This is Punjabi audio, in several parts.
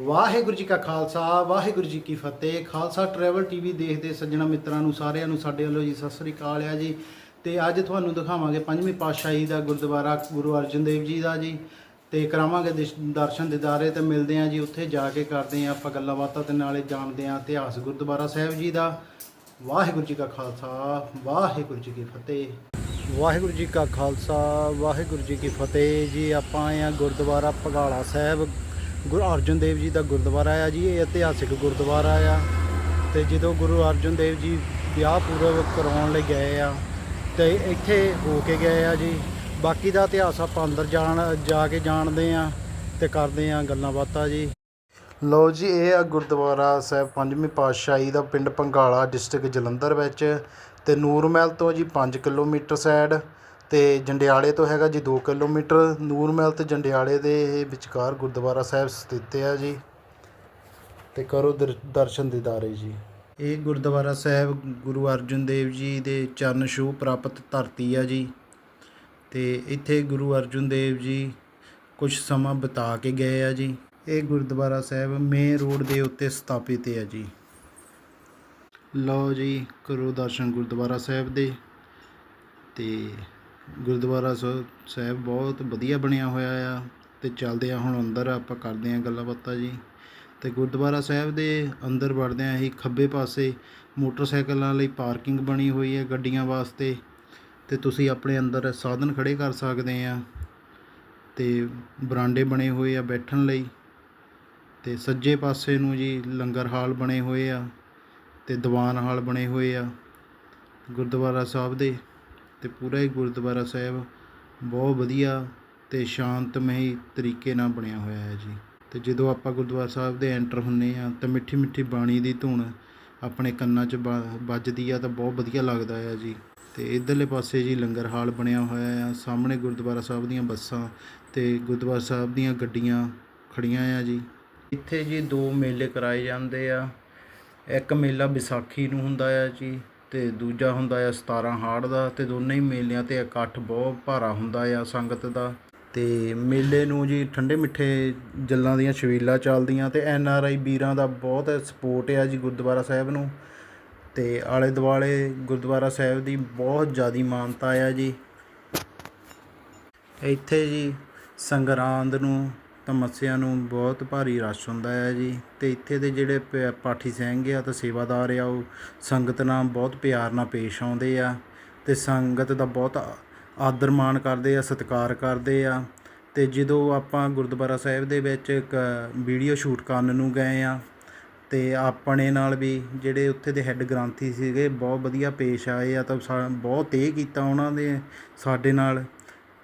ਵਾਹਿਗੁਰੂ ਜੀ ਕਾ ਖਾਲਸਾ, ਵਾਹਿਗੁਰੂ ਜੀ ਕੀ ਫਤਿਹ। ਖਾਲਸਾ ਟਰੈਵਲ ਟੀਵੀ ਦੇਖਦੇ ਸੱਜਣਾ ਮਿੱਤਰਾਂ ਨੂੰ ਸਾਰਿਆਂ ਨੂੰ ਸਾਡੇ ਵੱਲੋਂ ਜੀ, ਸਤਿ ਸ੍ਰੀ ਅਕਾਲ ਆ ਜੀ। ਤੇ ਅੱਜ ਤੁਹਾਨੂੰ ਦਿਖਾਵਾਂਗੇ ਪੰਜਵੀਂ ਪਾਤਸ਼ਾਹੀ ਦਾ ਗੁਰਦੁਆਰਾ ਗੁਰੂ ਅਰਜਨ ਦੇਵ ਜੀ ਦਾ ਜੀ। ਤੇ ਕਰਾਵਾਂਗੇ ਦਿਸ਼- ਦਰਸ਼ਨ ਦਿਦਾਰੇ ਤੇ ਮਿਲਦੇ ਆ ਜੀ। ਉੱਥੇ ਜਾ ਕੇ ਕਰਦੇ ਆ ਆਪਾਂ ਗੱਲਾਂ ਬਾਤਾਂ ਤੇ ਨਾਲੇ ਜਾਣਦੇ ਆ ਇਤਿਹਾਸ ਗੁਰਦੁਆਰਾ ਸਾਹਿਬ ਜੀ ਦਾ। ਵਾਹਿਗੁਰੂ ਜੀ ਕਾ ਖਾਲਸਾ, ਵਾਹਿਗੁਰੂ ਜੀ ਕੀ ਫਤਿਹ। ਵਾਹਿਗੁਰੂ ਜੀ ਕਾ ਖਾਲਸਾ, ਵਾਹਿਗੁਰੂ ਜੀ ਕੀ ਫਤਿਹ ਜੀ। ਆਪਾਂ ਆਏ ਆ ਗੁਰਦੁਆਰਾ ਪਗਾਲਾ ਸਾਹਿਬ। ਗੁਰੂ ਅਰਜਨ ਦੇਵ ਜੀ ਦਾ ਗੁਰਦੁਆਰਾ ਆ ਜੀ, ਇਹ ਇਤਿਹਾਸਿਕ ਗੁਰਦੁਆਰਾ ਆ। ਤੇ ਜਦੋਂ ਗੁਰੂ ਅਰਜਨ ਦੇਵ ਜੀ ਵਿਆਹ ਪੂਰਵ ਕਰਾਉਣ ਲਈ ਗਏ ਆ, ਤੇ ਇੱਥੇ ਹੋ ਕੇ ਗਏ ਆ ਜੀ। ਬਾਕੀ ਦਾ ਇਤਿਹਾਸ ਆਪਾਂ ਅੰਦਰ ਜਾਣ, ਜਾ ਕੇ ਜਾਣਦੇ ਆ ਤੇ ਕਰਦੇ ਆ ਗੱਲਾਂ ਬਾਤਾਂ ਜੀ। ਲਓ ਜੀ, ਇਹ ਆ ਗੁਰਦੁਆਰਾ ਸਾਹਿਬ ਪੰਜਵੀਂ ਪਾਤਸ਼ਾਹੀ ਦਾ ਪਿੰਡ ਪੰਗਾਲਾ ਡਿਸਟ੍ਰਿਕਟ ਜਲੰਧਰ ਵਿੱਚ ਤੇ ਨੂਰਮਹਿਲ ਤੋਂ ਜੀ 5 ਕਿਲੋਮੀਟਰ ਸਾਈਡ ਅਤੇ ਜੰਡਿਆਲੇ ਤੋਂ ਹੈਗਾ ਜੀ ਦੋ ਕਿਲੋਮੀਟਰ। ਨੂਰਮਹਿਲ ਅਤੇ ਜੰਡਿਆਲੇ ਦੇ ਇਹ ਵਿਚਕਾਰ ਗੁਰਦੁਆਰਾ ਸਾਹਿਬ ਸਥਿਤ ਹੈ ਜੀ। ਅਤੇ ਕਰੋ ਦਰ- ਦਰਸ਼ਨ ਦਿਦਾਰੇ ਜੀ। ਇਹ ਗੁਰਦੁਆਰਾ ਸਾਹਿਬ ਗੁਰੂ ਅਰਜਨ ਦੇਵ ਜੀ ਦੇ ਚਰਨ ਛੂਹ ਪ੍ਰਾਪਤ ਧਰਤੀ ਆ ਜੀ। ਅਤੇ ਇੱਥੇ ਗੁਰੂ ਅਰਜਨ ਦੇਵ ਜੀ ਕੁਝ ਸਮਾਂ ਬਿਤਾ ਕੇ ਗਏ ਆ ਜੀ। ਇਹ ਗੁਰਦੁਆਰਾ ਸਾਹਿਬ ਮੇਨ ਰੋਡ ਦੇ ਉੱਤੇ ਸਥਾਪਿਤ ਹੈ ਜੀ। ਲਓ ਜੀ, ਕਰੋ ਦਰਸ਼ਨ ਗੁਰਦੁਆਰਾ ਸਾਹਿਬ ਦੇ। ਤੇ ਗੁਰਦੁਆਰਾ ਸ- ਸਾਹਿਬ ਬਹੁਤ ਵਧੀਆ ਬਣਿਆ ਹੋਇਆ ਆ ਅਤੇ ਚੱਲਦੇ ਹਾਂ ਹੁਣ ਅੰਦਰ, ਆਪਾਂ ਕਰਦੇ ਹਾਂ ਗੱਲਾਂ ਬਾਤਾਂ ਜੀ। ਅਤੇ ਗੁਰਦੁਆਰਾ ਸਾਹਿਬ ਦੇ ਅੰਦਰ ਵੜਦਿਆਂ ਹੀ ਖੱਬੇ ਪਾਸੇ, ਮੋਟਰਸਾਈਕਲਾਂ ਲਈ ਪਾਰਕਿੰਗ ਬਣੀ ਹੋਈ ਹੈ ਗੱਡੀਆਂ ਵਾਸਤੇ। ਅਤੇ ਤੁਸੀਂ ਆਪਣੇ ਅੰਦਰ ਸਾਧਨ ਖੜ੍ਹੇ ਕਰ ਸਕਦੇ ਆ ਅਤੇ ਬਰਾਂਡੇ ਬਣੇ ਹੋਏ ਆ ਬੈਠਣ ਲਈ। ਅਤੇ ਸੱਜੇ ਪਾਸੇ ਨੂੰ ਜੀ ਲੰਗਰ ਹਾਲ ਬਣੇ ਹੋਏ ਆ ਅਤੇ ਦੀਵਾਨ ਹਾਲ ਬਣੇ ਹੋਏ ਆ ਗੁਰਦੁਆਰਾ ਸਾਹਿਬ ਦੇ। ਅਤੇ ਪੂਰਾ ਹੀ ਗੁਰਦੁਆਰਾ ਸਾਹਿਬ ਬਹੁਤ ਵਧੀਆ ਅਤੇ ਸ਼ਾਂਤਮਈ ਤਰੀਕੇ ਨਾਲ ਬਣਿਆ ਹੋਇਆ ਹੈ ਜੀ। ਅਤੇ ਜਦੋਂ ਆਪਾਂ ਗੁਰਦੁਆਰਾ ਸਾਹਿਬ ਦੇ ਐਂਟਰ ਹੁੰਦੇ ਹਾਂ ਤਾਂ ਮਿੱਠੀ ਮਿੱਠੀ ਬਾਣੀ ਦੀ ਧੁਨ ਆਪਣੇ ਕੰਨਾਂ 'ਚ ਵਾ- ਵੱਜਦੀ ਆ ਤਾਂ ਬਹੁਤ ਵਧੀਆ ਲੱਗਦਾ ਆ ਜੀ। ਅਤੇ ਇਧਰਲੇ ਪਾਸੇ ਜੀ ਲੰਗਰ ਹਾਲ ਬਣਿਆ ਹੋਇਆ ਆ, ਸਾਹਮਣੇ ਗੁਰਦੁਆਰਾ ਸਾਹਿਬ ਦੀਆਂ ਬੱਸਾਂ ਅਤੇ ਗੁਰਦੁਆਰਾ ਸਾਹਿਬ ਦੀਆਂ ਗੱਡੀਆਂ ਖੜੀਆਂ ਆ ਜੀ। ਇੱਥੇ ਜੀ ਦੋ ਮੇਲੇ ਕਰਾਏ ਜਾਂਦੇ ਆ, ਇੱਕ ਮੇਲਾ ਵਿਸਾਖੀ ਨੂੰ ਹੁੰਦਾ ਆ ਜੀ ਅਤੇ ਦੂਜਾ ਹੁੰਦਾ ਆ 17 ਹਾੜ ਦਾ ਅਤੇ ਦੋਨੇ ਹੀ ਮੇਲਿਆਂ ਤੇ ਇਕੱਠ ਬਹੁਤ ਭਾਰਾ ਹੁੰਦਾ ਆ ਸੰਗਤ ਦਾ। ਅਤੇ ਮੇਲੇ ਨੂੰ ਜੀ ਠੰਡੇ ਮਿੱਠੇ ਜੱਲਾਂ ਦੀਆਂ ਛਬੀਲਾਂ ਚੱਲਦੀਆਂ ਅਤੇ ਐਨ ਆਰ ਆਈ ਵੀਰਾਂ ਦਾ ਬਹੁਤ ਸਪੋਰਟ ਆ ਜੀ ਗੁਰਦੁਆਰਾ ਸਾਹਿਬ ਨੂੰ। ਅਤੇ ਆਲੇ ਦੁਆਲੇ ਗੁਰਦੁਆਰਾ ਸਾਹਿਬ ਦੀ ਬਹੁਤ ਜ਼ਿਆਦਾ ਮਾਨਤਾ ਆ ਜੀ। ਇੱਥੇ ਜੀ ਸੰਗਰਾਂਦ ਨੂੰ ਤਮੱਸਿਆ ਨੂੰ ਬਹੁਤ ਭਾਰੀ ਰਸ਼ ਹੁੰਦਾ ਹੈ ਜੀ। ਅਤੇ ਇੱਥੇ ਦੇ ਜਿਹੜੇ ਪ- ਪਾਠੀ ਸਿੰਘ ਆ ਅਤੇ ਸੇਵਾਦਾਰ ਆ, ਉਹ ਸੰਗਤ ਨਾਲ ਬਹੁਤ ਪਿਆਰ ਨਾਲ ਪੇਸ਼ ਆਉਂਦੇ ਆ ਅਤੇ ਸੰਗਤ ਦਾ ਬਹੁਤ ਆਦਰ ਮਾਣ ਕਰਦੇ ਆ, ਸਤਿਕਾਰ ਕਰਦੇ ਆ। ਅਤੇ ਜਦੋਂ ਆਪਾਂ ਗੁਰਦੁਆਰਾ ਸਾਹਿਬ ਦੇ ਵਿੱਚ ਇੱਕ ਵੀਡੀਓ ਸ਼ੂਟ ਕਰਨ ਨੂੰ ਗਏ ਆ ਅਤੇ ਆਪਣੇ ਨਾਲ ਵੀ ਜਿਹੜੇ ਉੱਥੇ ਦੇ ਹੈੱਡ ਗ੍ਰੰਥੀ ਸੀਗੇ, ਬਹੁਤ ਵਧੀਆ ਪੇਸ਼ ਆਏ ਆ, ਤਾਂ ਸਾ- ਬਹੁਤ ਇਹ ਕੀਤਾ ਉਹਨਾਂ ਦੇ, ਸਾਡੇ ਨਾਲ।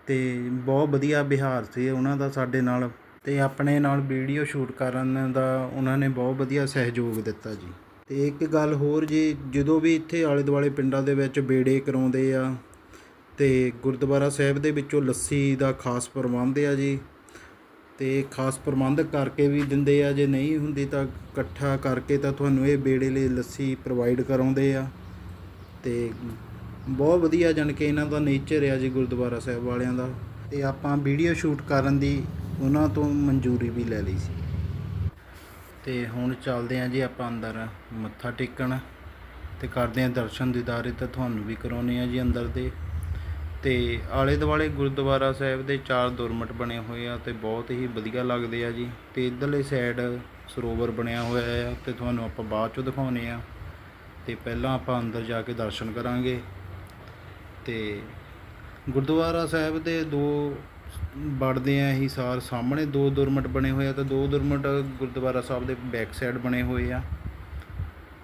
ਅਤੇ ਬਹੁਤ ਵਧੀਆ ਵਿਹਾਰ ਸੀ ਉਹਨਾਂ ਦਾ ਸਾਡੇ ਨਾਲ। ਅਤੇ ਆਪਣੇ ਨਾਲ ਵੀਡੀਓ ਸ਼ੂਟ ਕਰਨ ਦਾ ਉਹਨਾਂ ਨੇ ਬਹੁਤ ਵਧੀਆ ਸਹਿਯੋਗ ਦਿੱਤਾ ਜੀ। ਅਤੇ ਇੱਕ ਗੱਲ ਹੋਰ ਜੀ, ਜਦੋਂ ਵੀ ਇੱਥੇ ਆਲੇ ਦੁਆਲੇ ਪਿੰਡਾਂ ਦੇ ਵਿੱਚ ਬੇੜੇ ਕਰਾਉਂਦੇ ਆ ਅਤੇ ਗੁਰਦੁਆਰਾ ਸਾਹਿਬ ਦੇ ਵਿੱਚੋਂ ਲੱਸੀ ਦਾ ਖਾਸ ਪ੍ਰਬੰਧ ਆ ਜੀ ਅਤੇ ਖਾਸ ਪ੍ਰਬੰਧ ਕਰਕੇ ਵੀ ਦਿੰਦੇ ਆ, ਜੇ ਨਹੀਂ ਹੁੰਦੀ ਤਾਂ ਇਕੱਠਾ ਕਰਕੇ ਤਾਂ ਤੁਹਾਨੂੰ ਇਹ ਬੇੜੇ ਲਈ ਲੱਸੀ ਪ੍ਰੋਵਾਈਡ ਕਰਾਉਂਦੇ ਆ। ਅਤੇ ਬਹੁਤ ਵਧੀਆ ਜਾਣੀ ਕਿ ਇਹਨਾਂ ਦਾ ਨੇਚਰ ਆ ਜੀ ਗੁਰਦੁਆਰਾ ਸਾਹਿਬ ਵਾਲਿਆਂ ਦਾ। ਅਤੇ ਆਪਾਂ ਵੀਡੀਓ ਸ਼ੂਟ ਕਰਨ ਦੀ ਉਹਨਾਂ ਤੋਂ ਮਨਜ਼ੂਰੀ ਵੀ ਲੈ ਲਈ ਸੀ। ਤੇ ਹੁਣ ਚੱਲਦੇ ਆਂ ਜੀ ਆਪਾਂ ਅੰਦਰ, ਮੱਥਾ ਟੇਕਣ ਤੇ ਕਰਦੇ ਆਂ ਦਰਸ਼ਨ ਦੀਦਾਰੇ ਤਾਂ ਤੁਹਾਨੂੰ ਵੀ ਕਰਾਉਨੇ ਆ ਜੀ ਅੰਦਰ ਦੇ। ਤੇ ਆਲੇ ਦੁਆਲੇ ਗੁਰਦੁਆਰਾ ਸਾਹਿਬ ਦੇ ਚਾਰ ਦੁਰਮਟ ਬਣੇ ਹੋਏ ਆ ਤੇ ਬਹੁਤ ਹੀ ਵਧੀਆ ਲੱਗਦੇ ਆ ਜੀ। ਤੇ ਇਧਰਲੇ ਸਾਈਡ ਸਰੋਵਰ ਬਣਿਆ ਹੋਇਆ ਆ ਤੇ ਤੁਹਾਨੂੰ ਆਪਾਂ ਬਾਅਦ ਚੋਂ ਦਿਖਾਉਨੇ ਆ ਤੇ ਪਹਿਲਾਂ ਆਪਾਂ ਅੰਦਰ ਜਾ ਕੇ ਦਰਸ਼ਨ ਕਰਾਂਗੇ। ਤੇ ਗੁਰਦੁਆਰਾ ਸਾਹਿਬ ਦੇ ਦੋ ਵੜਦੇ ਆ ਹੀ ਸਾਰ ਸਾਹਮਣੇ। ਦੋ ਦੁਰਮਟ ਬਣੇ ਹੋਏ ਆ ਤੇ ਦੋ ਦੁਰਮਟ ਗੁਰਦੁਆਰਾ ਸਾਹਿਬ ਦੇ ਬੈਕ ਸਾਈਡ ਬਣੇ ਹੋਏ ਆ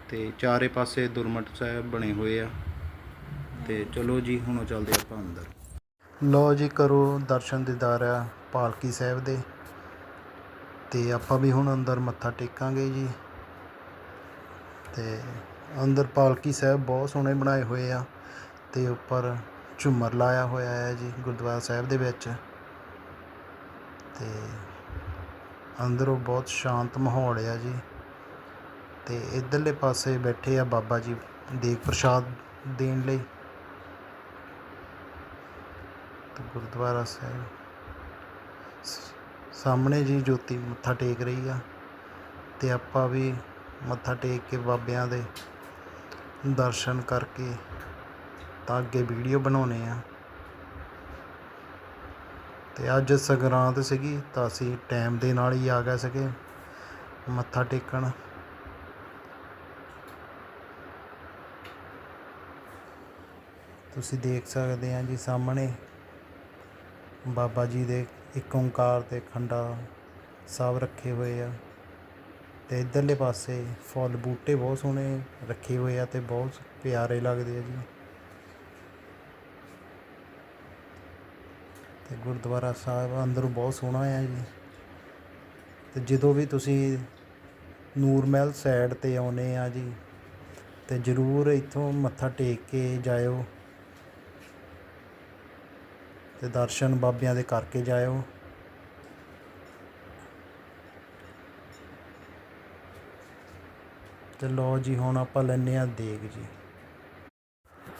ਤੇ ਚਾਰੇ ਪਾਸੇ ਦੁਰਮਟ ਸਾਹਿਬ ਬਣੇ ਹੋਏ ਆ। ਤੇ ਚਲੋ ਜੀ, ਹੁਣ ਚੱਲਦੇ ਆਪਾਂ ਅੰਦਰ। ਲੋ ਜੀ, ਕਰੋ ਦਰਸ਼ਨ ਦਿਦਾਰਾ ਪਾਲਕੀ ਸਾਹਿਬ ਦੇ। ਤੇ ਆਪਾਂ ਵੀ ਹੁਣ ਅੰਦਰ ਮੱਥਾ ਟੇਕਾਂਗੇ ਜੀ। ਤੇ ਅੰਦਰ ਪਾਲਕੀ ਸਾਹਿਬ ਬਹੁਤ ਸੋਹਣੇ ਬਣਾਏ ਹੋਏ ਆ। ਤੇ ਉੱਪਰ ਝੁੰਮਰ ਲਾਇਆ ਹੋਇਆ ਹੈ ਜੀ ਗੁਰਦੁਆਰਾ ਸਾਹਿਬ ਦੇ ਵਿੱਚ। ਤੇ ਅੰਦਰੋਂ ਬਹੁਤ ਸ਼ਾਂਤ ਮਾਹੌਲ ਆ ਜੀ। ਅਤੇ ਇੱਧਰਲੇ ਪਾਸੇ ਬੈਠੇ ਆ ਬਾਬਾ ਜੀ ਦੇਗ ਪ੍ਰਸ਼ਾਦ ਦੇਣ ਲਈ। ਅਤੇ ਗੁਰਦੁਆਰਾ ਸਾਹਿਬ। ਸਾਹਮਣੇ ਜੀ ਜੋਤੀ ਮੱਥਾ ਟੇਕ ਰਹੀ ਆ। ਅਤੇ ਆਪਾਂ ਵੀ ਮੱਥਾ ਟੇਕ ਕੇ ਬਾਬਿਆਂ ਦੇ ਦਰਸ਼ਨ ਕਰਕੇ ਤਾਂ ਅੱਗੇ ਵੀਡੀਓ ਬਣਾਉਣੇ ਆ। ਅਤੇ ਅੱਜ ਸੰਗਰਾਂਦ ਸੀਗੀ ਤਾਂ ਅਸੀਂ ਟਾਈਮ ਦੇ ਨਾਲ ਹੀ ਆ ਗਏ ਸੀਗੇ। ਮੱਥਾ ਟੇਕਣ। ਤੁਸੀਂ ਦੇਖ ਸਕਦੇ ਆ ਜੀ ਸਾਹਮਣੇ ਬਾਬਾ ਜੀ ਦੇ ਇੱਕ ਓੰਕਾਰ ਤੇ ਖੰਡਾ ਸਾਹਿਬ ਰੱਖੇ ਹੋਏ ਆ ਤੇ ਇਧਰਲੇ ਪਾਸੇ ਫੁੱਲ ਬੂਟੇ ਬਹੁਤ ਸੋਹਣੇ ਰੱਖੇ ਹੋਏ ਆ ਤੇ ਬਹੁਤ ਪਿਆਰੇ ਲੱਗਦੇ ਆ ਜੀ। ਤੇ ਗੁਰਦੁਆਰਾ ਸਾਹਿਬ ਅੰਦਰੋਂ ਬਹੁਤ ਸੋਹਣਾ ਆ ਜੀ। ਤੇ ਜਦੋਂ ਵੀ ਤੁਸੀਂ ਨੂਰ ਮਹਿਲ ਸਾਈਡ ਤੇ ਆਉਨੇ ਆ ਜੀ, ਤੇ ਜ਼ਰੂਰ ਇੱਥੋਂ ਮੱਥਾ ਟੇਕ ਕੇ ਜਾਇਓ ਤੇ ਦਰਸ਼ਨ ਬਾਬਿਆਂ ਦੇ ਕਰਕੇ ਜਾਇਓ। ਤੇ ਲੋ ਜੀ, ਹੁਣ ਆਪਾਂ ਲੈਨੇ ਆ ਦੇਗ ਜੀ।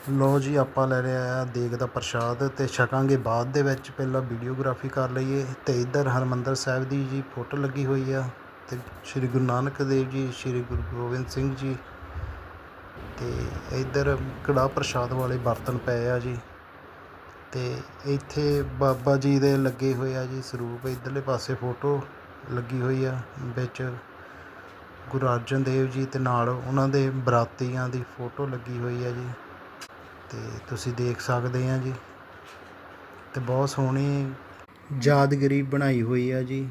ਲਓ ਜੀ, ਆਪਾਂ ਲੈ ਲਿਆ ਆ ਦੇਗ ਦਾ ਪ੍ਰਸ਼ਾਦ ਅਤੇ ਛਕਾਂਗੇ ਬਾਅਦ ਦੇ ਵਿੱਚ। ਪਹਿਲਾਂ ਵੀਡੀਓਗ੍ਰਾਫੀ ਕਰ ਲਈਏ ਅਤੇ ਇੱਧਰ ਹਰਿਮੰਦਰ ਸਾਹਿਬ ਦੀ ਜੀ ਫੋਟੋ ਲੱਗੀ ਹੋਈ ਆ ਅਤੇ ਸ੍ਰੀ ਗੁਰੂ ਨਾਨਕ ਦੇਵ ਜੀ, ਸ੍ਰੀ ਗੁਰੂ ਗੋਬਿੰਦ ਸਿੰਘ ਜੀ ਅਤੇ ਇੱਧਰ ਕੜਾਹ ਪ੍ਰਸ਼ਾਦ ਵਾਲੇ ਬਰਤਨ ਪਏ ਆ ਜੀ ਤੇ ਇੱਥੇ ਬਾਬਾ ਜੀ ਦੇ ਲੱਗੇ ਹੋਏ ਆ ਜੀ ਸਰੂਪ। ਇੱਧਰਲੇ ਪਾਸੇ ਫੋਟੋ ਲੱਗੀ ਹੋਈ ਆ ਵਿੱਚ ਗੁਰੂ ਅਰਜਨ ਦੇਵ ਜੀ ਤੇ ਨਾਲ ਉਹਨਾਂ ਦੇ ਬਰਾਤੀਆਂ ਦੀ ਫੋਟੋ ਲੱਗੀ ਹੋਈ ਆ ਜੀ। ਤੇ ਤੁਸੀਂ ਦੇਖ ਸਕਦੇ ਆ ਜੀ। ਤੇ ਬਹੁਤ ਸੋਹਣੀ ਯਾਦਗਰੀ ਬਣਾਈ ਹੋਈ ਆ ਜੀ।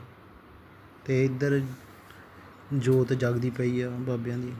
ਤੇ ਇੱਧਰ ਜੋਤ ਜਗਦੀ ਪਈ ਆ ਬਾਬਿਆਂ ਦੀ।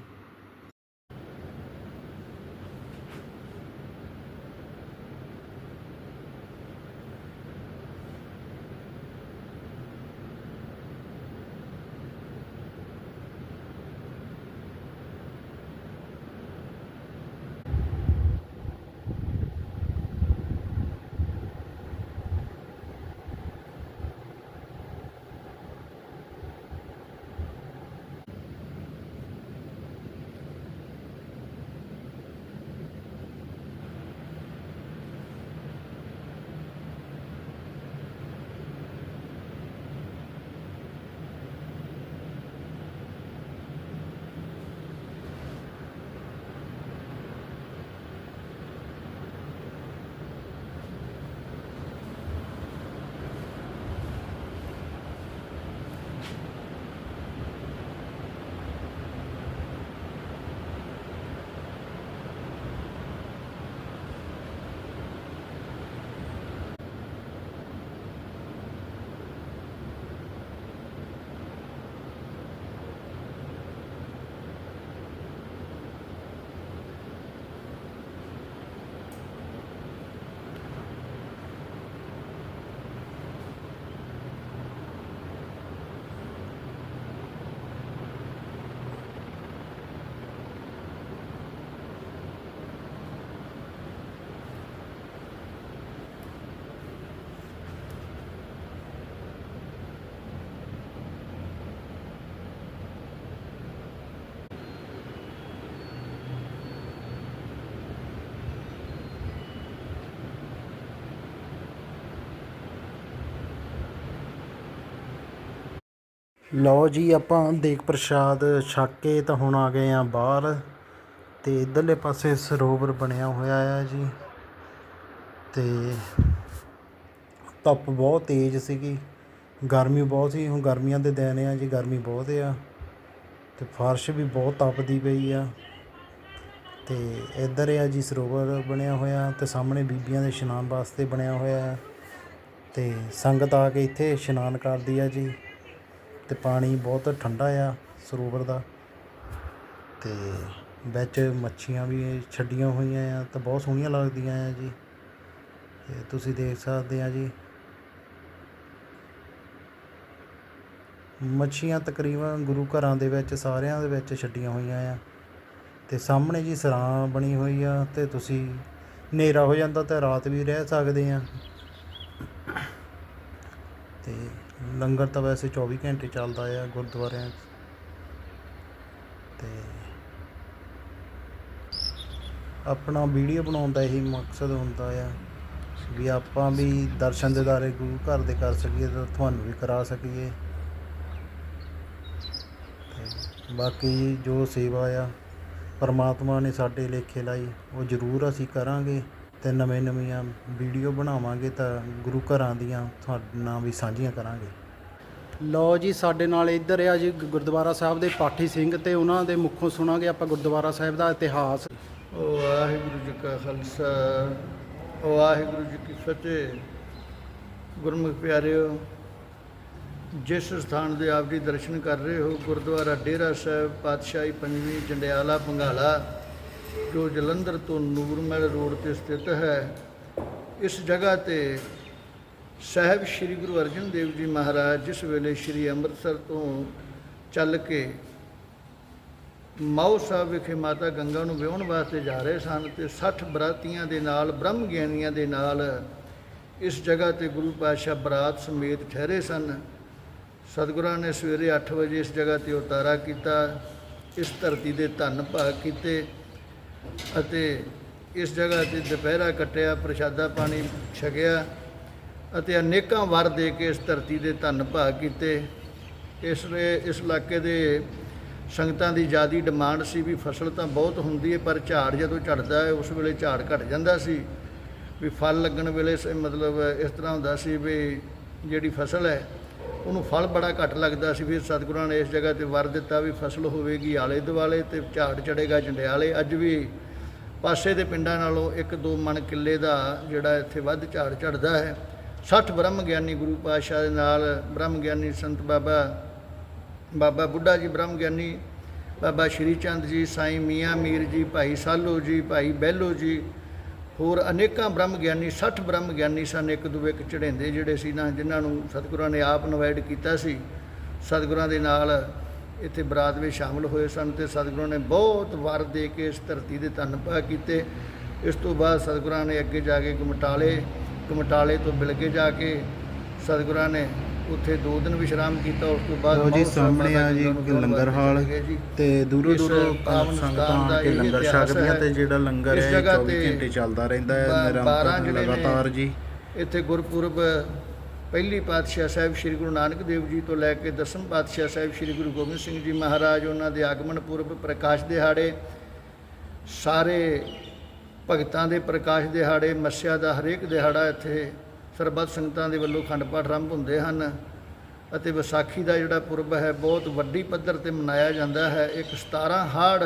ਲਓ ਜੀ, ਆਪਾਂ ਦੇਗ ਪ੍ਰਸ਼ਾਦ ਛਕ ਕੇ ਤਾਂ ਹੁਣ ਆ ਗਏ ਆ ਬਾਹਰ ਤੇ ਇਧਰਲੇ ਪਾਸੇ ਸਰੋਵਰ ਬਣਿਆ ਹੋਇਆ ਆ ਜੀ ਤੇ ਧੁੱਪ ਬਹੁਤ ਤੇਜ਼ ਸੀਗੀ, ਗਰਮੀ ਬਹੁਤ ਸੀ, ਹੁਣ ਗਰਮੀਆਂ ਦੇ ਦਿਨ ਆ ਜੀ, ਗਰਮੀ ਬਹੁਤ ਆ ਤੇ ਫਰਸ਼ ਵੀ ਬਹੁਤ ਤਪਦੀ ਪਈ ਆ ਤੇ ਇੱਧਰ ਆ ਜੀ ਸਰੋਵਰ ਬਣਿਆ ਹੋਇਆ ਤੇ ਸਾਹਮਣੇ ਬੀਬੀਆਂ ਦੇ ਇਸ਼ਨਾਨ ਵਾਸਤੇ ਬਣਿਆ ਹੋਇਆ ਆ ਤੇ ਸੰਗਤ ਆ ਕੇ ਇੱਥੇ ਇਸ਼ਨਾਨ ਕਰਦੀ ਆ ਜੀ। ਅਤੇ ਪਾਣੀ ਬਹੁਤ ਠੰਡਾ ਆ ਸਰੋਵਰ ਦਾ। ਅਤੇ ਵਿੱਚ ਮੱਛੀਆਂ ਵੀ ਛੱਡੀਆਂ ਹੋਈਆਂ ਆ, ਤਾਂ ਬਹੁਤ ਸੋਹਣੀਆਂ ਲੱਗਦੀਆਂ ਆ ਜੀ। ਅਤੇ ਤੁਸੀਂ ਦੇਖ ਸਕਦੇ ਆ ਜੀ। ਮੱਛੀਆਂ ਤਕਰੀਬਨ ਗੁਰੂ ਘਰਾਂ ਦੇ ਵਿੱਚ, ਸਾਰਿਆਂ ਦੇ ਵਿੱਚ ਛੱਡੀਆਂ ਹੋਈਆਂ ਆ। ਤੇ ਸਾਹਮਣੇ ਜੀ ਸਰਾਂ ਬਣੀ ਹੋਈ ਆ ਤੇ ਤੁਸੀਂ ਹਨੇਰਾ ਹੋ ਜਾਂਦਾ ਤਾਂ ਰਾਤ ਵੀ ਰਹਿ ਸਕਦੇ ਆ। ਤੇ ਲੰਗਰ ਤਾਂ ਵੈਸੇ 24 ਘੰਟੇ ਚੱਲਦਾ ਆ, ਗੁਰਦੁਆਰਿਆਂ 'ਚ। ਤੇ ਆਪਣਾ ਵੀਡੀਓ ਬਣਾਉਣ ਦਾ ਇਹੀ ਮਕਸਦ ਹੁੰਦਾ ਆ ਵੀ ਆਪਾਂ ਵੀ ਦਰਸ਼ਨ ਦਿਦਾਰੇ ਗੁਰੂ ਘਰ ਦੇ ਕਰ ਸਕੀਏ ਤਾਂ ਤੁਹਾਨੂੰ ਵੀ ਕਰਾ ਸਕੀਏ। ਤੇ ਬਾਕੀ ਜੋ ਸੇਵਾ ਆ, ਪਰਮਾਤਮਾ ਨੇ ਸਾਡੇ ਲੇਖੇ ਲਾਈ, ਉਹ ਜ਼ਰੂਰ ਅਸੀਂ ਕਰਾਂਗੇ। ਤੇ ਨਵੇਂ ਨਵੀਆਂ ਵੀਡੀਓ ਬਣਾਵਾਂਗੇ ਤਾਂ ਗੁਰੂ ਘਰਾਂ ਦੀਆਂ ਤੁਹਾਡੇ ਨਾਲ ਵੀ ਸਾਂਝੀਆਂ ਕਰਾਂਗੇ। ਲਓ ਜੀ ਸਾਡੇ ਨਾਲ ਇੱਧਰ ਆ ਜੀ ਗੁਰਦੁਆਰਾ ਸਾਹਿਬ ਦੇ ਪਾਠੀ ਸਿੰਘ ਤੇ ਉਹਨਾਂ ਦੇ ਮੁਖੋਂ ਸੁਣਾਂਗੇ ਆਪਾਂ ਗੁਰਦੁਆਰਾ ਸਾਹਿਬ ਦਾ ਇਤਿਹਾਸ। ਵਾਹਿਗੁਰੂ ਜੀ ਕਾ ਖਾਲਸਾ ਵਾਹਿਗੁਰੂ ਜੀ ਕੀ ਫਤਿਹ। ਗੁਰਮੁਖ ਪਿਆਰਿਓ ਜਿਸ ਸਥਾਨ ਦੇ ਆਪ ਜੀ ਦਰਸ਼ਨ ਕਰ ਰਹੇ ਹੋ ਗੁਰਦੁਆਰਾ ਡੇਰਾ ਸਾਹਿਬ ਪਾਤਸ਼ਾਹੀ ਪੰਜਵੀਂ ਜੰਡਿਆਲਾ ਬੰਗਾਲਾ। ਜੋ ਜਲੰਧਰ ਤੋਂ ਨੂਰਮਹਿਲ ਰੋਡ ਤੇ ਸਥਿਤ ਹੈ, ਇਸ ਜਗ੍ਹਾ ਤੇ ਸਾਹਿਬ ਸ੍ਰੀ ਗੁਰੂ ਅਰਜਨ ਦੇਵ ਜੀ ਮਹਾਰਾਜ ਜਿਸ ਵੇਲੇ ਸ੍ਰੀ ਅੰਮ੍ਰਿਤਸਰ ਤੋਂ ਚੱਲ ਕੇ ਮਾਓ ਸਾਹਿਬ ਵਿਖੇ ਮਾਤਾ ਗੰਗਾ ਨੂੰ ਵਿਆਹਣ ਵਾਸਤੇ ਜਾ ਰਹੇ ਸਨ ਤੇ 60 ਬਰਾਤੀਆਂ ਦੇ ਨਾਲ, ਬ੍ਰਹਮ ਗਿਆਨੀਆਂ ਦੇ ਨਾਲ ਇਸ ਜਗ੍ਹਾ ਤੇ ਗੁਰੂ ਪਾਤਸ਼ਾਹ ਬਰਾਤ ਸਮੇਤ ਠਹਿਰੇ ਸਨ। ਸਤਿਗੁਰਾਂ ਨੇ ਸਵੇਰੇ 8 ਵਜੇ ਇਸ ਜਗ੍ਹਾ ਤੇ ਉਤਾਰਾ ਕੀਤਾ, ਇਸ ਧਰਤੀ ਦੇ ਧੰਨ ਭਾਗ ਕੀਤੇ। ਅਤੇ ਇਸ ਜਗ੍ਹਾ ਤੇ ਦੁਪਹਿਰਾ ਕੱਟਿਆ, ਪ੍ਰਸ਼ਾਦਾ ਪਾਣੀ ਛਕਿਆ ਅਤੇ ਅਨੇਕਾਂ ਵਰ ਦੇ ਕੇ ਇਸ ਧਰਤੀ ਦੇ ਧੰਨ ਭਾਗ ਕੀਤੇ। ਇਸ ਇਸ ਇਲਾਕੇ ਦੇ ਸੰਗਤਾਂ ਦੀ ਜਿਆਦੀ ਡਿਮਾਂਡ ਸੀ ਵੀ ਫਸਲ ਤਾਂ ਬਹੁਤ ਹੁੰਦੀ ਹੈ ਪਰ ਝਾੜ ਜਦੋਂ ਝੜਦਾ ਹੈ ਉਸ ਵੇਲੇ ਝਾੜ ਘਟ ਜਾਂਦਾ ਸੀ। ਵੀ ਫਲ ਲੱਗਣ ਵੇਲੇ ਸ- ਮਤਲਬ ਇਸ ਤਰ੍ਹਾਂ ਹੁੰਦਾ ਸੀ ਵੀ ਜਿਹੜੀ ਫਸਲ ਹੈ ਉਹਨੂੰ ਫਲ ਬੜਾ ਘੱਟ ਲੱਗਦਾ ਸੀ ਫਿਰ ਸਤਿਗੁਰਾਂ ਨੇ ਇਸ ਜਗ੍ਹਾ ਤੇ ਵਰ ਦਿੱਤਾ ਵੀ ਫਸਲ ਹੋਵੇਗੀ ਆਲੇ ਦੁਆਲੇ ਤੇ ਝਾੜ ਚੜੇਗਾ ਜੰਡਿਆਲੇ। ਅੱਜ ਵੀ ਪਾਸੇ ਦੇ ਪਿੰਡਾਂ ਨਾਲੋਂ ਇੱਕ ਦੋ ਮਣ ਕਿੱਲੇ ਦਾ ਜਿਹੜਾ ਇੱਥੇ ਵੱਧ ਝਾੜ ਝੜਦਾ ਹੈ। 60 ਬ੍ਰਹਮ ਗਿਆਨੀ ਗੁਰੂ ਪਾਤਸ਼ਾਹ ਦੇ ਨਾਲ ਬ੍ਰਹਮ ਗਿਆਨੀ ਸੰਤ ਬਾਬਾ ਬਾਬਾ ਬੁੱਢਾ ਜੀ ਬ੍ਰਹਮ ਗਿਆਨੀ ਬਾਬਾ ਸ਼੍ਰੀ ਚੰਦ ਜੀ, ਸਾਈਂ ਮੀਆਂ ਮੀਰ ਜੀ, ਭਾਈ ਸਾਲੋ ਜੀ, ਭਾਈ ਬਹਿਲੋ ਜੀ ਹੋਰ ਅਨੇਕਾਂ ਬ੍ਰਹਮ ਗਿਆਨੀ 60 ਬ੍ਰਹਮ ਗਿਆਨੀ ਸਨ, ਇੱਕ ਦੂਏ ਇੱਕ ਚੜ੍ਹੇਂਦੇ ਜਿਹੜੇ ਸੀ ਨਾ, ਜਿਨ੍ਹਾਂ ਨੂੰ ਸਤਿਗੁਰਾਂ ਨੇ ਆਪ ਇਨਵਾਈਟ ਕੀਤਾ ਸੀ। ਸਤਿਗੁਰਾਂ ਦੇ ਨਾਲ ਇੱਥੇ ਬਰਾਤ ਵਿੱਚ ਸ਼ਾਮਲ ਹੋਏ ਸਨ ਤੇ ਸਤਿਗੁਰਾਂ ਨੇ ਬਹੁਤ ਵਰ ਦੇ ਕੇ ਇਸ ਧਰਤੀ ਦੇ ਧੰਨ ਕੀਤੇ। ਇਸ ਤੋਂ ਬਾਅਦ ਸਤਿਗੁਰਾਂ ਨੇ ਅੱਗੇ ਜਾ ਕੇ ਗਮਟਾਲੇ ਗਮਟਾਲੇ ਤੋਂ ਬਿਲਗੇ ਜਾ ਕੇ ਸਤਿਗੁਰਾਂ ਨੇ ਉੱਥੇ ਦੋ ਦਿਨ ਵਿਸ਼ਰਾਮ ਕੀਤਾ ਉਸ ਤੋਂ ਬਾਅਦ ਲਓ ਜੀ ਸਾਹਮਣੇ ਆ ਜੀ ਨੂੰ ਲੰਗਰ ਹਾਲ। ਤੇ ਦੂਰੋਂ ਦੂਰੋਂ ਸੰਗਤਾਂ ਆ ਕੇ ਲੰਗਰ ਛਕਦੀਆਂ। ਤੇ ਜਿਹੜਾ ਲੰਗਰ ਹੈ ਜਗ੍ਹਾ 24 ਤੇ ਘੰਟੇ ਚੱਲਦਾ ਰਹਿੰਦਾ ਹੈ ਨਿਰੰਤਰ ਲਗਾਤਾਰ ਜੀ ਇੱਥੇ ਗੁਰਪੁਰਬ ਪਹਿਲੀ ਪਾਤਸ਼ਾਹ ਸਾਹਿਬ ਸ੍ਰੀ ਗੁਰੂ ਨਾਨਕ ਦੇਵ ਜੀ ਤੋਂ ਲੈ ਕੇ ਦਸਮ ਪਾਤਸ਼ਾਹ ਸਾਹਿਬ ਸ੍ਰੀ ਗੁਰੂ ਗੋਬਿੰਦ ਸਿੰਘ ਜੀ ਮਹਾਰਾਜ ਉਹਨਾਂ ਦੇ ਆਗਮਨ ਪੁਰਬ ਪ੍ਰਕਾਸ਼ ਦਿਹਾੜੇ ਸਾਰੇ ਭਗਤਾਂ ਦੇ ਪ੍ਰਕਾਸ਼ ਦਿਹਾੜੇ ਮੱਸਿਆ ਦਾ ਹਰੇਕ ਦਿਹਾੜਾ ਇੱਥੇ ਸਰਬੱਤ ਸੰਗਤਾਂ ਦੇ ਵੱਲੋਂ ਖੰਡ ਪਾਠ ਆਰੰਭ ਹੁੰਦੇ ਹਨ ਅਤੇ ਵਿਸਾਖੀ ਦਾ ਜਿਹੜਾ ਪੁਰਬ ਹੈ, ਬਹੁਤ ਵੱਡੀ ਪੱਧਰ ਤੇ ਮਨਾਇਆ ਜਾਂਦਾ ਹੈ। ਇੱਕ 17 ਹਾੜ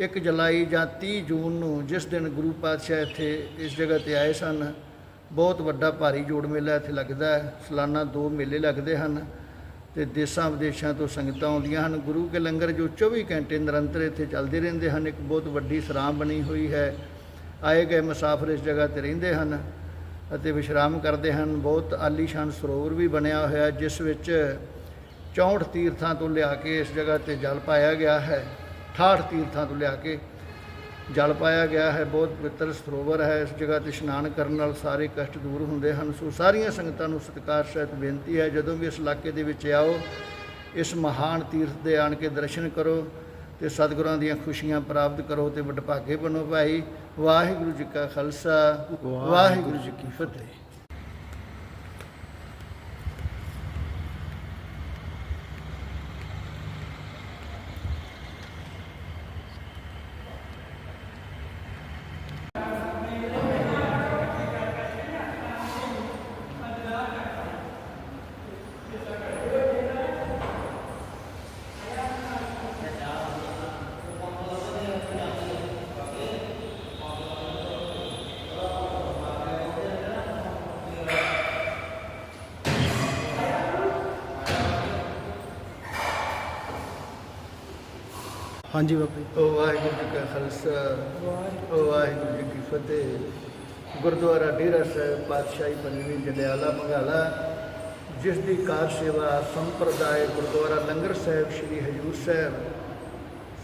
1 ਜੁਲਾਈ ਜਾਂ 30 ਜੂਨ ਨੂੰ ਜਿਸ ਦਿਨ ਗੁਰੂ ਪਾਤਸ਼ਾਹ ਇੱਥੇ ਇਸ ਜਗ੍ਹਾ ਤੇ ਆਏ ਸਨ, ਬਹੁਤ ਵੱਡਾ ਭਾਰੀ ਜੋੜ ਮੇਲਾ ਇੱਥੇ ਲੱਗਦਾ ਹੈ। ਸਾਲਾਨਾ ਦੋ ਮੇਲੇ ਲੱਗਦੇ ਹਨ ਤੇ ਦੇਸ਼ਾਂ ਵਿਦੇਸ਼ਾਂ ਤੋਂ ਸੰਗਤਾਂ ਆਉਂਦੀਆਂ ਹਨ। ਗੁਰੂ ਕੇ ਲੰਗਰ ਜੋ 24 ਘੰਟੇ ਨਿਰੰਤਰ ਇੱਥੇ ਚੱਲਦੇ ਰਹਿੰਦੇ ਹਨ। ਇੱਕ ਬਹੁਤ ਵੱਡੀ ਸਰਾਂ ਬਣੀ ਹੋਈ ਹੈ। ਆਏ ਗਏ ਮੁਸਾਫਰ ਇਸ ਜਗ੍ਹਾ ਤੇ ਰਹਿੰਦੇ ਹਨ। ਅਤੇ ਵਿਸ਼ਰਾਮ ਕਰਦੇ ਹਨ। ਬਹੁਤ ਆਲੀਸ਼ਾਨ ਸਰੋਵਰ ਵੀ ਬਣਿਆ ਹੋਇਆ, ਜਿਸ ਵਿੱਚ 64 ਤੀਰਥਾਂ ਤੋਂ ਲਿਆ ਕੇ ਇਸ ਜਗ੍ਹਾ ਤੇ ਜਲ ਪਾਇਆ ਗਿਆ ਹੈ। 68 ਤੀਰਥਾਂ ਤੋਂ ਲਿਆ ਕੇ ਜਲ ਪਾਇਆ ਗਿਆ ਹੈ। ਬਹੁਤ ਪਵਿੱਤਰ ਸਰੋਵਰ ਹੈ। ਇਸ ਜਗ੍ਹਾ ਤੇ ਇਸ਼ਨਾਨ ਕਰਨ ਨਾਲ ਸਾਰੇ ਕਸ਼ਟ ਦੂਰ ਹੁੰਦੇ ਹਨ। ਸੋ ਸਾਰੀਆਂ ਸੰਗਤਾਂ ਨੂੰ ਸਤਿਕਾਰ ਸਹਿਤ ਬੇਨਤੀ ਹੈ, ਜਦੋਂ ਵੀ ਇਸ ਇਲਾਕੇ ਦੇ ਵਿੱਚ ਆਓ, ਇਸ ਮਹਾਨ ਤੀਰਥ ਦੇ ਆਣ ਕੇ ਦਰਸ਼ਨ ਕਰੋ। ਤੇ ਸਤਿਗੁਰਾਂ ਦੀਆਂ ਖੁਸ਼ੀਆਂ ਪ੍ਰਾਪਤ ਕਰੋ ਤੇ ਵਡਭਾਗੇ ਬਣੋ ਭਾਈ। ਵਾਹਿਗੁਰੂ ਜੀ ਕਾ ਖਾਲਸਾ ਵਾਹਿਗੁਰੂ ਜੀ ਕੀ ਫਤਿਹ। ਹਾਂਜੀ ਬਾਬਾ ਜੀ। ਓ ਵਾਹਿਗੁਰੂ ਜੀ ਕਾ ਖਾਲਸਾ ਓ ਵਾਹਿਗੁਰੂ ਜੀ ਕੀ ਫਤਿਹ। ਗੁਰਦੁਆਰਾ ਡੇਰਾ ਸਾਹਿਬ ਪਾਤਸ਼ਾਹੀ ਪੰਜਵੀਂ ਜੰਡਿਆਲਾ ਬੰਗਾਲਾ ਜਿਸ ਦੀ ਕਾਰ ਸੇਵਾ ਸੰਪਰਦਾਇ ਗੁਰਦੁਆਰਾ ਲੰਗਰ ਸਾਹਿਬ ਸ੍ਰੀ ਹਜੂਰ ਸਾਹਿਬ।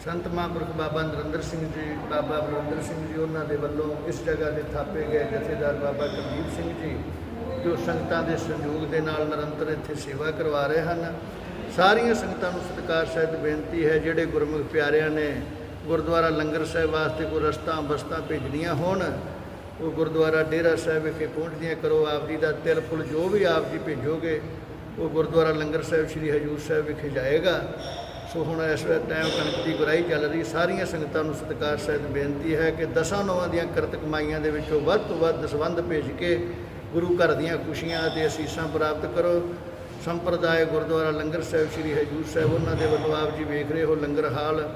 ਸੰਤ ਮਹਾਂਪੁਰਖ ਬਾਬਾ ਨਰਿੰਦਰ ਸਿੰਘ ਜੀ, ਬਾਬਾ ਬਲਵੰਦਰ ਸਿੰਘ ਜੀ, ਉਹਨਾਂ ਦੇ ਵੱਲੋਂ ਇਸ ਜਗ੍ਹਾ ਤੇ ਥਾਪੇ ਗਏ ਜਥੇਦਾਰ ਬਾਬਾ ਕੁਲਦੀਪ ਸਿੰਘ ਜੀ, ਜੋ ਸੰਗਤਾਂ ਦੇ ਸਹਿਯੋਗ ਦੇ ਨਾਲ ਨਿਰੰਤਰ ਇੱਥੇ ਸੇਵਾ ਕਰਵਾ ਰਹੇ ਹਨ। ਸਾਰੀਆਂ ਸੰਗਤਾਂ ਨੂੰ ਸਤਿਕਾਰ ਸਹਿਤ ਬੇਨਤੀ ਹੈ, ਜਿਹੜੇ ਗੁਰਮੁਖ ਪਿਆਰਿਆਂ ਨੇ ਗੁਰਦੁਆਰਾ ਲੰਗਰ ਸਾਹਿਬ ਵਾਸਤੇ ਕੋਈ ਰਸਤਾ ਬਸਤਾ ਭੇਜਣੀਆਂ ਹੋਣ, ਉਹ ਗੁਰਦੁਆਰਾ ਡੇਰਾ ਸਾਹਿਬ ਵਿਖੇ ਪਹੁੰਚਦੀਆਂ ਕਰੋ ਆਪ ਜੀ ਦਾ ਤਿਲ ਫੁੱਲ ਜੋ ਵੀ ਆਪ ਜੀ ਭੇਜੋਗੇ, ਉਹ ਗੁਰਦੁਆਰਾ ਲੰਗਰ ਸਾਹਿਬ ਸ੍ਰੀ ਹਜੂਰ ਸਾਹਿਬ ਵਿਖੇ ਜਾਏਗਾ। ਸੋ ਹੁਣ ਇਸ ਵੇ ਟਾਈਮ ਕਣਕ ਦੀ ਗੁਰਾਈ ਚੱਲ ਰਹੀ, ਸਾਰੀਆਂ ਸੰਗਤਾਂ ਨੂੰ ਸਤਿਕਾਰ ਸਹਿਤ ਬੇਨਤੀ ਹੈ ਕਿ ਦਸਾਂ ਨੌਵਾਂ ਦੀਆਂ ਕਰਤ ਕਮਾਈਆਂ ਦੇ ਵਿੱਚੋਂ ਵੱਧ ਤੋਂ ਵੱਧ ਦਸਵੰਧ ਭੇਜ ਕੇ ਗੁਰੂ ਘਰ ਦੀਆਂ ਖੁਸ਼ੀਆਂ ਅਤੇ ਅਸੀਸਾਂ ਪ੍ਰਾਪਤ ਕਰੋ। ਸੰਪਰਦਾਇ ਗੁਰਦੁਆਰਾ ਲੰਗਰ ਸਾਹਿਬ ਸ੍ਰੀ ਹਜੂਰ ਸਾਹਿਬ, ਉਹਨਾਂ ਦੇ ਵੱਲੋਂ ਆਪ ਜੀ ਵੇਖ ਰਹੇ ਹੋ ਲੰਗਰ ਹਾਲ।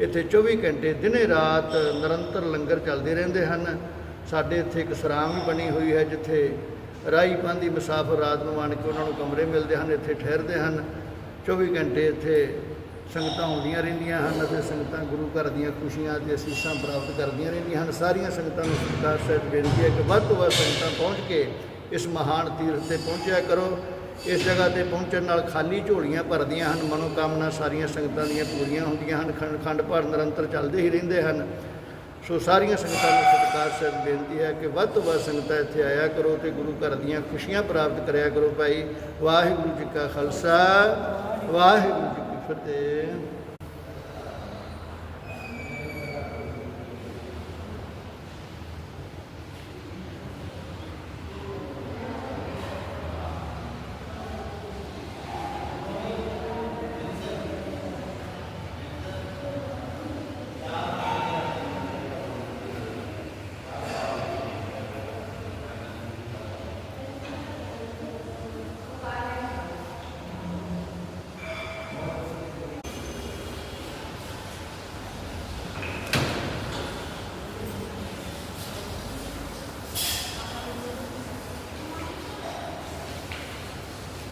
ਇੱਥੇ 24 ਘੰਟੇ ਦਿਨੇ ਰਾਤ ਨਿਰੰਤਰ ਲੰਗਰ ਚੱਲਦੇ ਰਹਿੰਦੇ ਹਨ। ਸਾਡੇ ਇੱਥੇ ਇੱਕ ਸਰਾਮ ਵੀ ਬਣੀ ਹੋਈ ਹੈ, ਜਿੱਥੇ ਰਾਈ ਪਾਂਦੀ ਮੁਸਾਫਰ ਰਾਤ ਨੂੰ ਆਣ ਕੇ ਉਹਨਾਂ ਨੂੰ ਕਮਰੇ ਮਿਲਦੇ ਹਨ, ਇੱਥੇ ਠਹਿਰਦੇ ਹਨ। 24 ਘੰਟੇ ਇੱਥੇ ਸੰਗਤਾਂ ਆਉਂਦੀਆਂ ਰਹਿੰਦੀਆਂ ਹਨ ਅਤੇ ਸੰਗਤਾਂ ਗੁਰੂ ਘਰ ਦੀਆਂ ਖੁਸ਼ੀਆਂ ਅਤੇ ਅਸੀਸਾਂ ਪ੍ਰਾਪਤ ਕਰਦੀਆਂ ਰਹਿੰਦੀਆਂ ਹਨ। ਸਾਰੀਆਂ ਸੰਗਤਾਂ ਨੂੰ ਸਰਕਾਰ ਸਾਹਿਬ ਬੇਨਤੀ ਹੈ ਕਿ ਵੱਧ ਤੋਂ ਵੱਧ ਸੰਗਤਾਂ ਪਹੁੰਚ ਕੇ ਇਸ ਮਹਾਨ ਤੀਰਥ ਤੇ ਪਹੁੰਚਿਆ ਕਰੋ। ਇਸ ਜਗ੍ਹਾ ਤੇ ਪਹੁੰਚਣ ਨਾਲ ਖਾਲੀ ਝੋਲੀਆਂ ਭਰਦੀਆਂ ਹਨ, ਮਨੋਕਾਮਨਾ ਸਾਰੀਆਂ ਸੰਗਤਾਂ ਦੀਆਂ ਪੂਰੀਆਂ ਹੁੰਦੀਆਂ ਹਨ, ਖੰਡ ਖੰਡ ਭਾਰ ਨਿਰੰਤਰ ਚੱਲਦੇ ਹੀ ਰਹਿੰਦੇ ਹਨ। ਸੋ ਸਾਰੀਆਂ ਸੰਗਤਾਂ ਨੂੰ ਸਤਿਕਾਰ ਸਹਿਤ ਬੇਨਤੀ ਹੈ ਕਿ ਵੱਧ ਤੋਂ ਵੱਧ ਸੰਗਤਾਂ ਇੱਥੇ ਆਇਆ ਕਰੋ ਤੇ ਗੁਰੂ ਘਰ ਦੀਆਂ ਖੁਸ਼ੀਆਂ ਪ੍ਰਾਪਤ ਕਰਿਆ ਕਰੋ ਭਾਈ। ਵਾਹਿਗੁਰੂ ਜੀ ਕਾ ਖਾਲਸਾ, ਵਾਹਿਗੁਰੂ ਜੀ ਕੀ ਫਤਿਹ।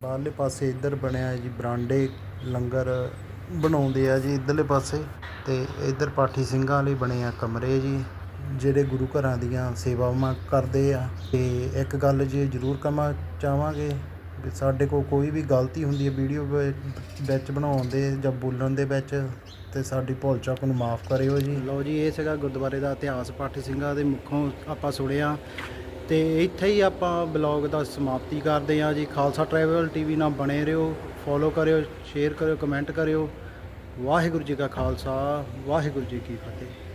ਬਾਹਰਲੇ ਪਾਸੇ ਇੱਧਰ ਬਣਿਆ ਜੀ, ਬਰਾਂਡੇ, ਲੰਗਰ ਬਣਾਉਂਦੇ ਆ ਜੀ ਇੱਧਰਲੇ ਪਾਸੇ ਤੇ ਇੱਧਰ ਪਾਠੀ ਸਿੰਘਾਂ ਲਈ ਬਣੇ ਆ ਕਮਰੇ ਜੀ, ਜਿਹੜੇ ਗੁਰੂ ਘਰਾਂ ਦੀਆਂ ਸੇਵਾਵਾਂ ਕਰਦੇ ਆ। ਤੇ ਇੱਕ ਗੱਲ ਜੀ ਜ਼ਰੂਰ ਕਮਾ ਚਾਹਾਂਗੇ ਵੀ ਸਾਡੇ ਕੋਲ ਕੋਈ ਵੀ ਗਲਤੀ ਹੁੰਦੀ ਹੈ ਵੀਡੀਓ ਵਿੱਚ ਬਣਾਉਣ ਦੇ ਜਾਂ ਬੋਲਣ ਦੇ ਵਿੱਚ, ਤੇ ਸਾਡੀ ਭੁੱਲ ਚੁੱਕ ਨੂੰ ਮਾਫ ਕਰਿਓ ਜੀ। ਲਓ ਜੀ, ਇਹ ਸੀਗਾ ਗੁਰਦੁਆਰੇ ਦਾ ਇਤਿਹਾਸ। ਪਾਠੀ ਸਿੰਘਾਂ ਦੇ ਮੁੱਖੋਂ ਆਪਾਂ ਸੁਣਿਆ ਤੇ ਇੱਥੇ ਹੀ ਆਪਾਂ ਬਲੌਗ ਦਾ ਸਮਾਪਤੀ ਕਰਦੇ ਹਾਂ ਜੀ। ਖਾਲਸਾ ਟਰੈਵਲ ਟੀਵੀ ਨਾਲ ਬਣੇ ਰਹੋ ਫੋਲੋ ਕਰਿਓ ਸ਼ੇਅਰ ਕਰਿਓ ਕਮੈਂਟ ਕਰਿਓ। ਵਾਹਿਗੁਰੂ ਜੀ ਕਾ ਖਾਲਸਾ, ਵਾਹਿਗੁਰੂ ਜੀ ਕੀ ਫਤਿਹ।